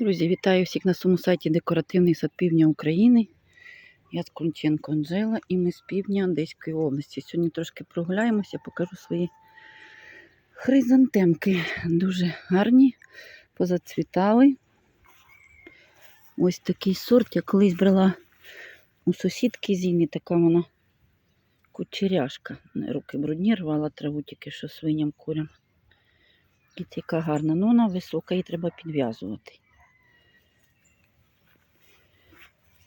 Друзі, вітаю всіх на своєму сайті Декоративний сад півдня України. Я з Конченко Анжела і ми з півдня Одеської області. Сьогодні трошки прогуляємося, покажу свої хризантемки. Дуже гарні, позацвітали. Ось такий сорт. Я колись брала у сусідки Зіни, така вона кучеряшка. Руки брудні, рвала траву тільки що свиням курям. І така гарна. Ну, вона висока, її треба підв'язувати.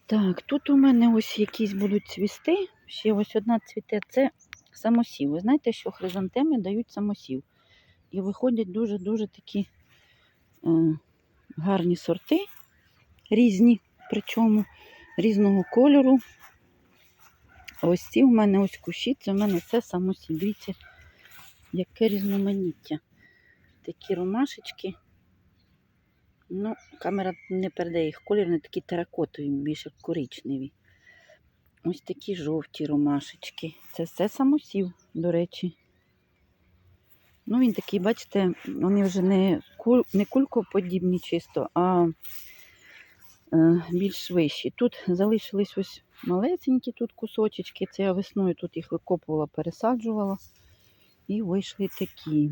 Так, тут у мене ось якісь будуть цвісти. Ще ось одна цвіте. Це самосів. Ви знаєте, що хризантеми дають самосів. І виходять дуже-дуже такі е, гарні сорти, різні, причому різного кольору. Ось ці у мене ось кущі, це у мене все самосів. Дивіться, яке різноманіття. Такі ромашечки. Ну, камера не передає їх колір, вони такі теракотові, більше коричневі. Ось такі жовті ромашечки. Це все самосів, до речі. Ну, він такий, бачите, вони вже не, куль, не кулькоподібні чисто, а е, більш вищі. Тут залишились ось малесенькі тут кусочечки. Це я весною тут їх викопувала, пересаджувала. І вийшли такі.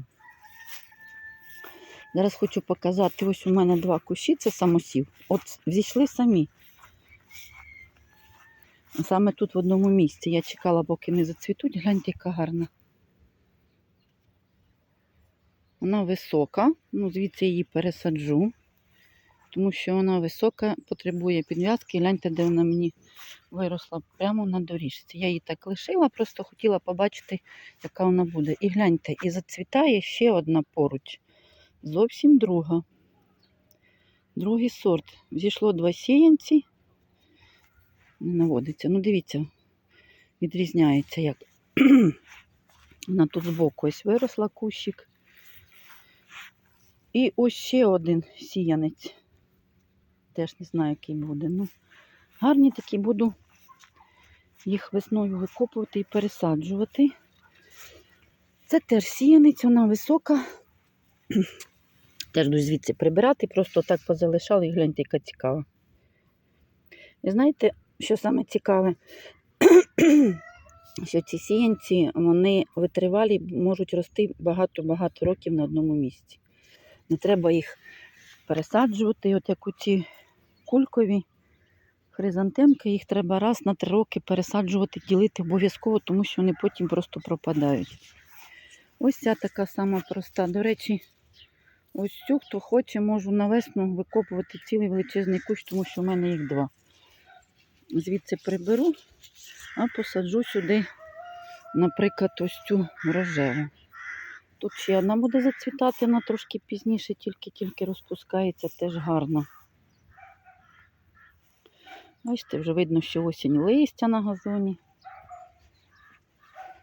Зараз хочу показати, ось у мене два кущі, це самосів. От зійшли самі. Саме тут в одному місці. Я чекала, поки не зацвітуть. Гляньте, яка гарна. Вона висока, ну звідси її пересаджу, тому що вона висока, потребує підв'язки. Гляньте, де вона мені виросла прямо на доріжці. Я її так лишила, просто хотіла побачити, яка вона буде. І гляньте, і зацвітає ще одна поруч зовсім друга. Другий сорт. Зійшло два сіянці. Не наводиться. Ну, дивіться, відрізняється як. Вона тут збоку ось виросла кущик. І ось ще один сіянець. Теж не знаю, який буде. Ну, гарні такі буду їх весною викопувати і пересаджувати. Це теж сіянець, вона висока. Теж буду звідси прибирати, просто так позалишали і гляньте, яка цікава. І знаєте, що саме цікаве? що ці сіянці, вони витривалі, можуть рости багато-багато років на одному місці. Не треба їх пересаджувати, от як у ці кулькові хризантемки, їх треба раз на три роки пересаджувати, ділити обов'язково, тому що вони потім просто пропадають. Ось ця така сама проста. До речі, ось цю, хто хоче, можу на весну викопувати цілий величезний кущ, тому що в мене їх два. Звідси приберу, а посаджу сюди, наприклад, ось цю рожеву. Тут ще одна буде зацвітати, вона трошки пізніше, тільки-тільки розпускається, теж гарно. Бачите, вже видно, що осінь листя на газоні.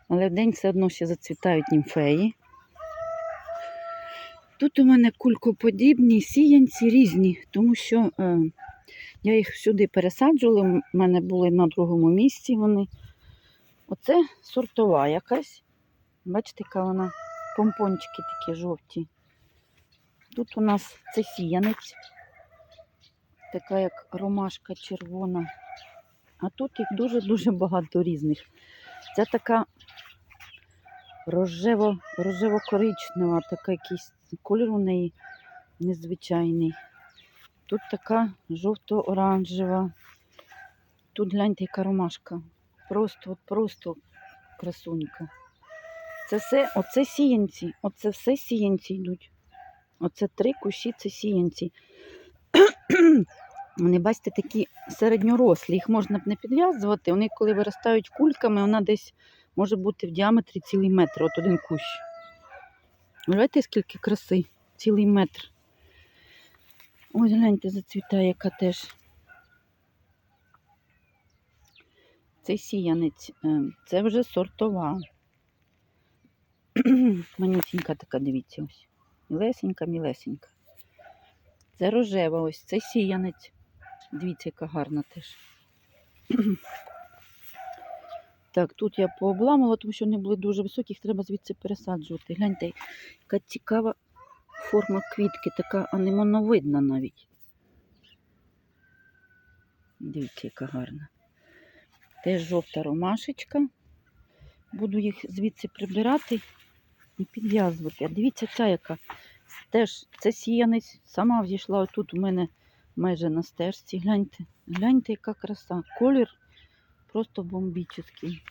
Але вдень все одно ще зацвітають німфеї. Тут у мене кулькоподібні сіянці різні, тому що е, я їх сюди пересаджувала, в мене були на другому місці вони. Оце сортова якась. Бачите, яка вона помпончики такі жовті. Тут у нас це сіянець, така як ромашка червона. А тут їх дуже-дуже багато різних. Це така рожево, рожево-коричнева, така якийсь колір у неї незвичайний. Тут така жовто-оранжева. Тут гляньте, яка ромашка. Просто, просто красунька. Це все, оце сіянці, оце все сіянці йдуть. Оце три кущі це сіянці. Вони, бачите, такі середньорослі. Їх можна б не підв'язувати. Вони, коли виростають кульками, вона десь може бути в діаметрі цілий метр, от один кущ. Бачите, скільки краси, цілий метр. Ось гляньте, зацвітає, яка теж. Це сіянець, е, це вже сортова. Манюсінька така, дивіться, ось. Мілесенька, мілесенька. Це рожева, ось це сіянець. Дивіться, яка гарна теж. Так, тут я пообламала, тому що вони були дуже високі, їх треба звідси пересаджувати. Гляньте, яка цікава форма квітки, така анемоновидна навіть. Дивіться, яка гарна. Теж жовта ромашечка. Буду їх звідси прибирати і підв'язувати. А дивіться, ця яка. Теж це сіянець. Сама взійшла отут у мене майже на стежці. Гляньте, гляньте, яка краса. Колір просто бомбічний.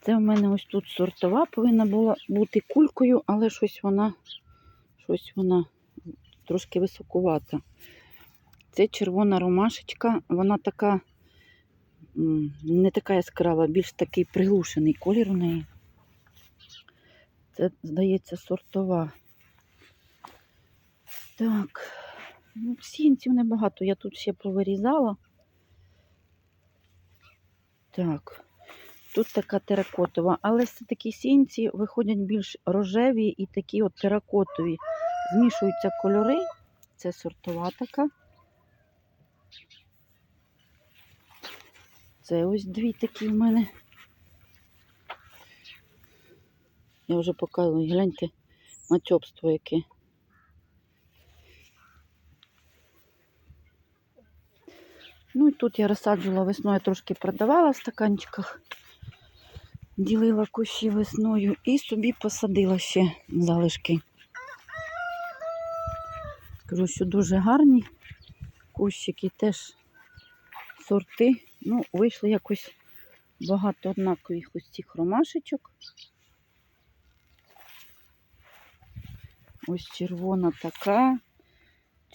Це в мене ось тут сортова повинна була бути кулькою, але щось вона, щось вона трошки високувата. Це червона ромашечка, вона така не така яскрава, більш такий приглушений колір у неї. Це, здається, сортова. Так, ну, сінців небагато. Я тут ще повирізала. Так, тут така теракотова, але все-таки сінці виходять більш рожеві і такі от теракотові. Змішуються кольори. Це сортова така. Це ось дві такі в мене. Я вже показую, гляньте, матьобство яке. Ну і тут я розсаджувала весною, трошки продавала в стаканчиках, ділила кущі весною і собі посадила ще залишки. Скажу, що дуже гарні кущики, теж сорти. Ну, вийшли якось багато однакових ось цих ромашечок. Ось червона така,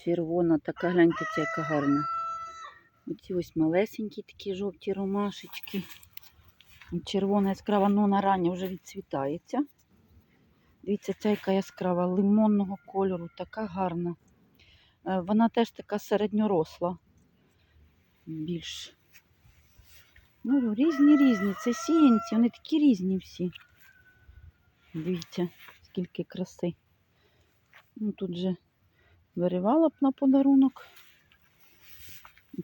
червона така, гляньте, ця яка гарна. Оці ось малесенькі такі жовті ромашечки. Червона яскрава, ну на вже відцвітається. Дивіться, ця яка яскрава лимонного кольору, така гарна. Е, Вона теж така середньоросла. Більш. Ну, різні різні. Це сіянці, вони такі різні всі. Дивіться, скільки краси. Ну, тут же виривала б на подарунок.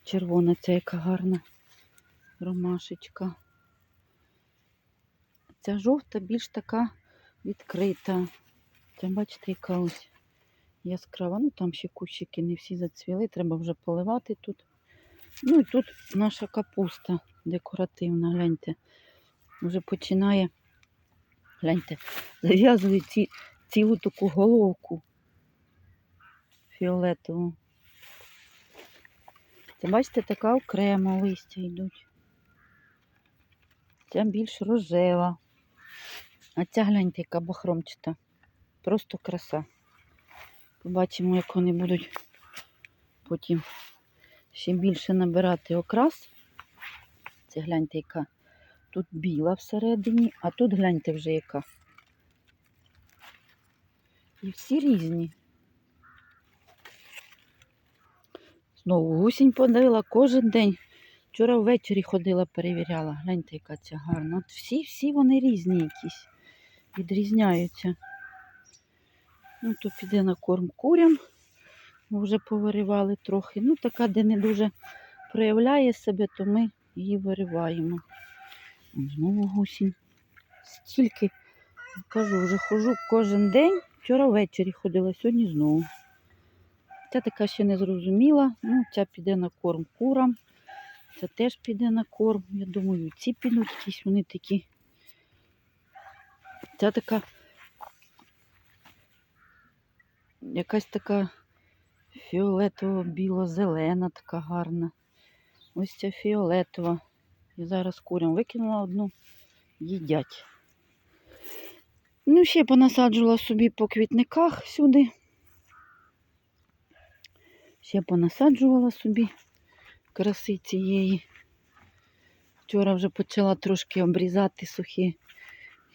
Червона ця яка гарна ромашечка. Ця жовта більш така відкрита. Це, бачите, яка ось яскрава. Ну там ще кущики не всі зацвіли, треба вже поливати тут. Ну і тут наша капуста декоративна, гляньте. Вже починає, гляньте, зав'язує ці, цілу таку головку фіолетову. Це, бачите, така окремо листя йдуть. Ця більш рожева. А ця гляньте, яка бахромчата. Просто краса. Побачимо, як вони будуть потім ще більше набирати окрас. Це гляньте, яка тут біла всередині, а тут гляньте вже яка. І всі різні. Знову гусінь подала кожен день. Вчора ввечері ходила, перевіряла. Гляньте, яка ця гарна. От всі, всі вони різні якісь. Відрізняються. Ну, то піде на корм курям. Ми вже повиривали трохи. Ну, така, де не дуже проявляє себе, то ми її вириваємо. Знову гусінь. Стільки, кажу, вже хожу кожен день. Вчора ввечері ходила, сьогодні знову. Ця така ще не зрозуміла. Ну, ця піде на корм курам. Це теж піде на корм. Я думаю, ці підуть якісь вони такі. Ця така якась така фіолетово-біло-зелена, така гарна. Ось ця фіолетова. І зараз курям викинула одну, їдять. Ну, ще понасаджувала собі по квітниках сюди. Ще понасаджувала собі краси цієї. Вчора вже почала трошки обрізати сухі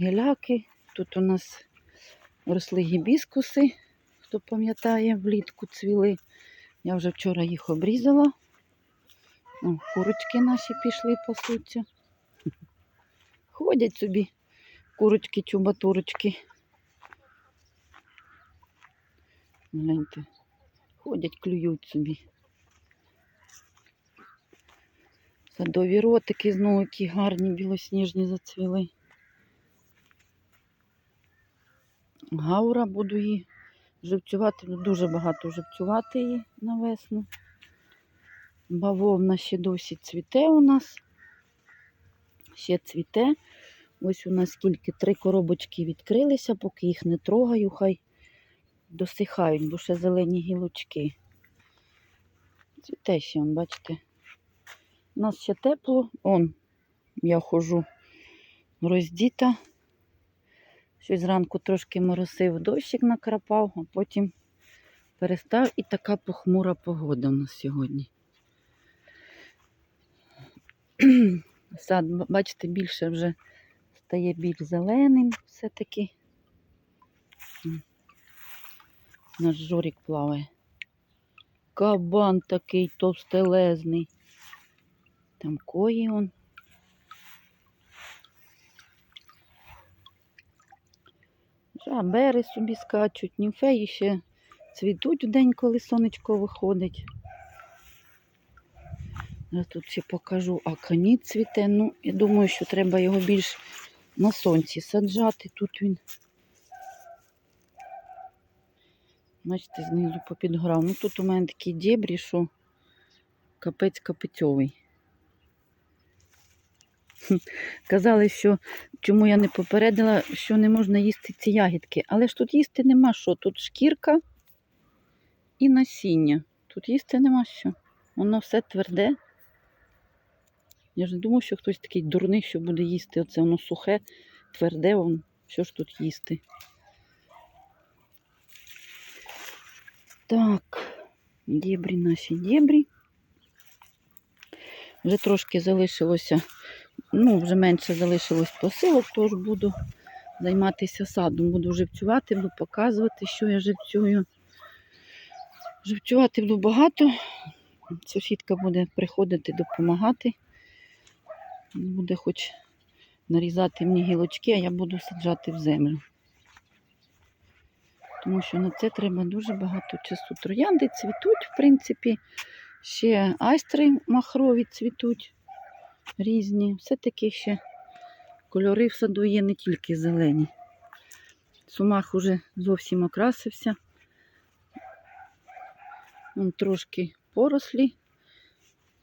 гіляки. Тут у нас росли гібіскуси, хто пам'ятає, влітку цвіли. Я вже вчора їх обрізала. О, курочки наші пішли пасуться. Ходять собі курочки, чубатурочки. Гляньте, ходять, клюють собі. Садові ротики знову які гарні, білосніжні зацвіли. Гаура буду її живцювати, дуже багато живцювати її на весну. Бавовна ще досі цвіте у нас. Ще цвіте. Ось у нас скільки три коробочки відкрилися, поки їх не трогаю, хай досихають, бо ще зелені гілочки. Цвіте ще, бачите. У нас ще тепло. Он, я хожу роздіта. Щось зранку трошки моросив, дощик накрапав, а потім перестав і така похмура погода у нас сьогодні. Сад, бачите, більше вже стає більш зеленим все-таки. Наш жорік плаває. Кабан такий товстелезний. Там кої он. Жабери собі скачуть, німфеї ще цвітуть в день, коли сонечко виходить. Я тут ще покажу, а каніт цвіте. Ну, я думаю, що треба його більш на сонці саджати. Тут він. Бачите, знизу попідграв. Ну тут у мене такі дєбрі, що капець капецьовий. Казали, що чому я не попередила, що не можна їсти ці ягідки. Але ж тут їсти нема що. Тут шкірка і насіння. Тут їсти нема що. Воно все тверде. Я ж не думаю, що хтось такий дурний, що буде їсти. Оце воно сухе, тверде, воно. що ж тут їсти. Так, дєбрі наші дєбрі. Вже трошки залишилося, ну, вже менше залишилось посилок, тож буду займатися садом. Буду живцювати, буду показувати, що я живцюю. Живцювати буду багато. Сусідка буде приходити допомагати. Буде хоч нарізати мені гілочки, а я буду саджати в землю. Тому що на це треба дуже багато часу. Троянди цвітуть, в принципі, ще айстри махрові цвітуть різні. Все-таки ще кольори в саду є не тільки зелені. Сумах уже зовсім окрасився. Вон трошки порослі.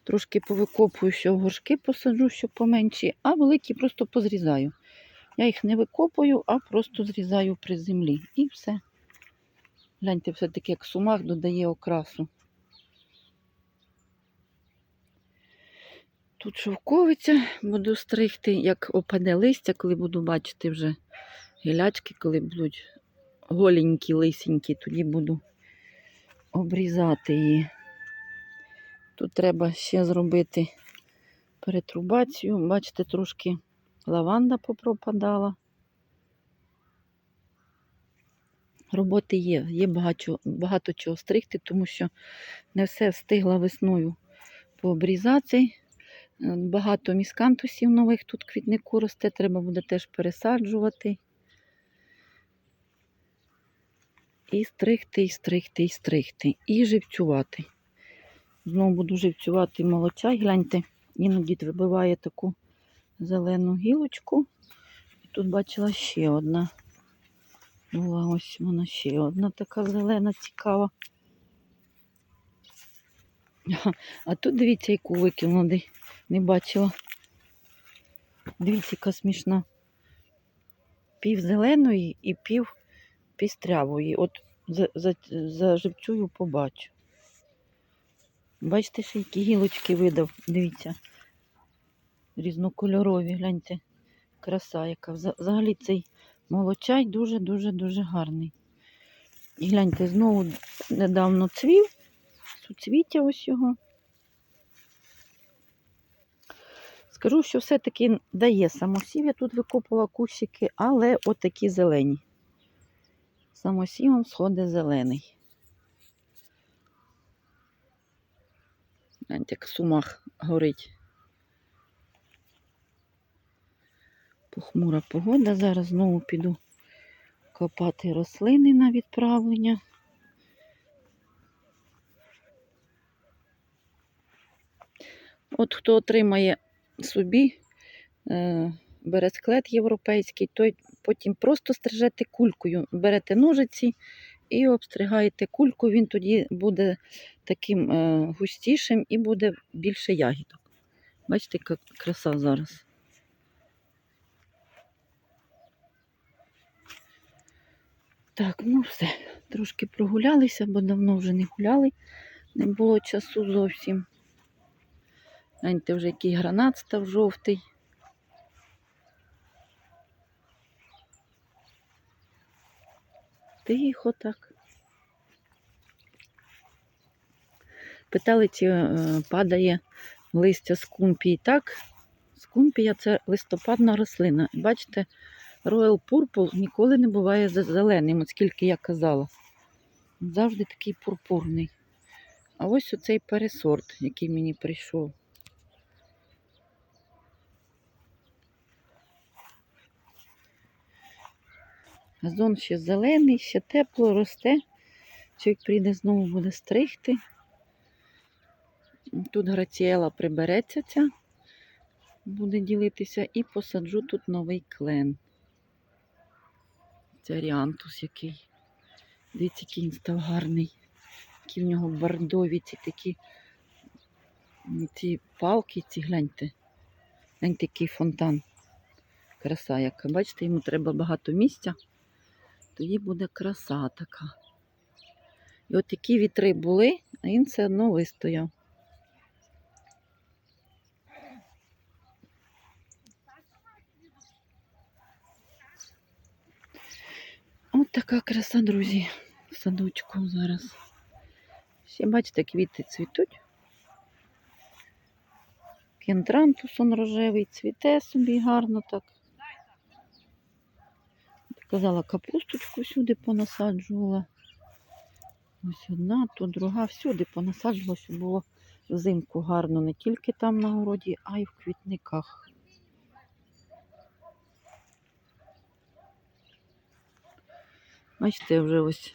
Трошки повикопую, що горшки посаджу, щоб поменші, а великі просто позрізаю. Я їх не викопую, а просто зрізаю при землі. І все. Гляньте, все-таки як сумах додає окрасу. Тут шовковиця буду стригти, як опаде листя, коли буду бачити вже гілячки, коли будуть голенькі, лисенькі, тоді буду обрізати її. Тут треба ще зробити перетрубацію. Бачите, трошки лаванда попропадала. Роботи є, є багато, багато чого стригти, тому що не все встигла весною пообрізати. Е, Багато міскантусів нових тут квітнику росте, треба буде теж пересаджувати. І стригти, і стригти, і стригти, і живцювати. Знову буду живцювати молочай. Гляньте, іноді вибиває таку зелену гілочку. І тут бачила ще одна. Була ось вона ще одна така зелена, цікава. А тут дивіться, яку викинули. Не бачила. Дивіться, яка смішна. Пів зеленої і пів пістрявої. От за, за, заживцюю побачу. Бачите, ще які гілочки видав. Дивіться. Різнокольорові, гляньте, краса яка. Взагалі цей молочай дуже-дуже-дуже гарний. І гляньте, знову недавно цвів, суцвіття ось його. Скажу, що все-таки дає самосів. Я тут викопала кущики, але отакі зелені. Самосівом сходить зелений. Гляньте, як сумах горить. Похмура погода. Зараз знову піду копати рослини на відправлення. От хто отримає собі е, бересклет європейський, той потім просто стрижете кулькою, берете ножиці і обстригаєте кульку, він тоді буде таким е, густішим і буде більше ягідок. Бачите, яка краса зараз. Так, ну все. Трошки прогулялися, бо давно вже не гуляли. Не було часу зовсім. Гляньте, вже який гранат став жовтий. Тихо так. Питали, чи е, падає листя скумпії. Так, скумпія це листопадна рослина. Бачите, Royal Purple ніколи не буває зеленим, оскільки я казала. Завжди такий пурпурний. А ось оцей пересорт, який мені прийшов. Газон ще зелений, ще тепло росте. Чоловік прийде знову буде стригти. Тут граціела прибереться ця, буде ділитися, і посаджу тут новий клен. Це ріантус який. Дивіться, який він став гарний. Які в нього бордові ці такі ці палки, ці гляньте. Гляньте, який фонтан. Краса яка. Бачите, йому треба багато місця. Тоді буде краса така. І от такі вітри були, а він все одно вистояв. От така краса, друзі, в садочку зараз. Ще, бачите, квіти цвітуть. Кентрантус он рожевий, цвіте собі гарно так. Казала, капусточку сюди понасаджувала. Ось одна, то друга, всюди понасаджувала, щоб було взимку гарно, не тільки там на городі, а й в квітниках. Бачите, вже ось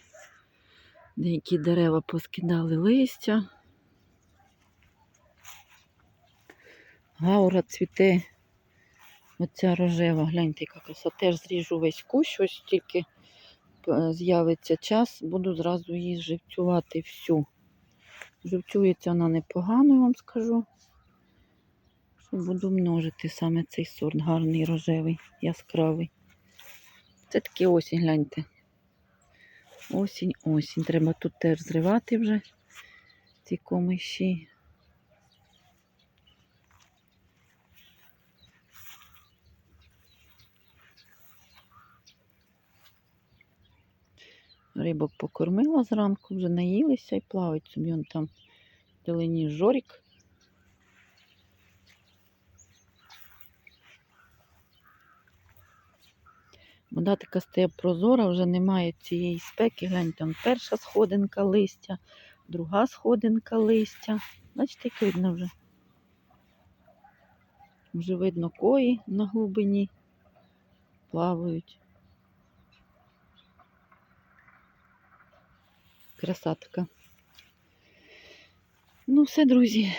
деякі дерева поскидали листя. Гаура цвіте. Оця рожева, гляньте, яка краса. Теж зріжу весь кущ, ось тільки е, з'явиться час, буду зразу її живцювати всю. Живцюється вона непогано, я вам скажу. Буду множити саме цей сорт, гарний рожевий, яскравий. Це таки осінь, гляньте. Осінь, осінь. Треба тут теж зривати вже ці комиші. Рибок покормила зранку, вже наїлися і плавають собі он там в долині жорік. Вода така стає прозора, вже немає цієї спеки. Глянь, там перша сходинка листя, друга сходинка листя. Бачите, як видно вже. Вже видно кої на глибині плавають. Краса така. Ну, все, друзі.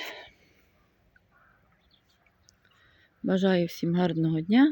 Бажаю всім гарного дня.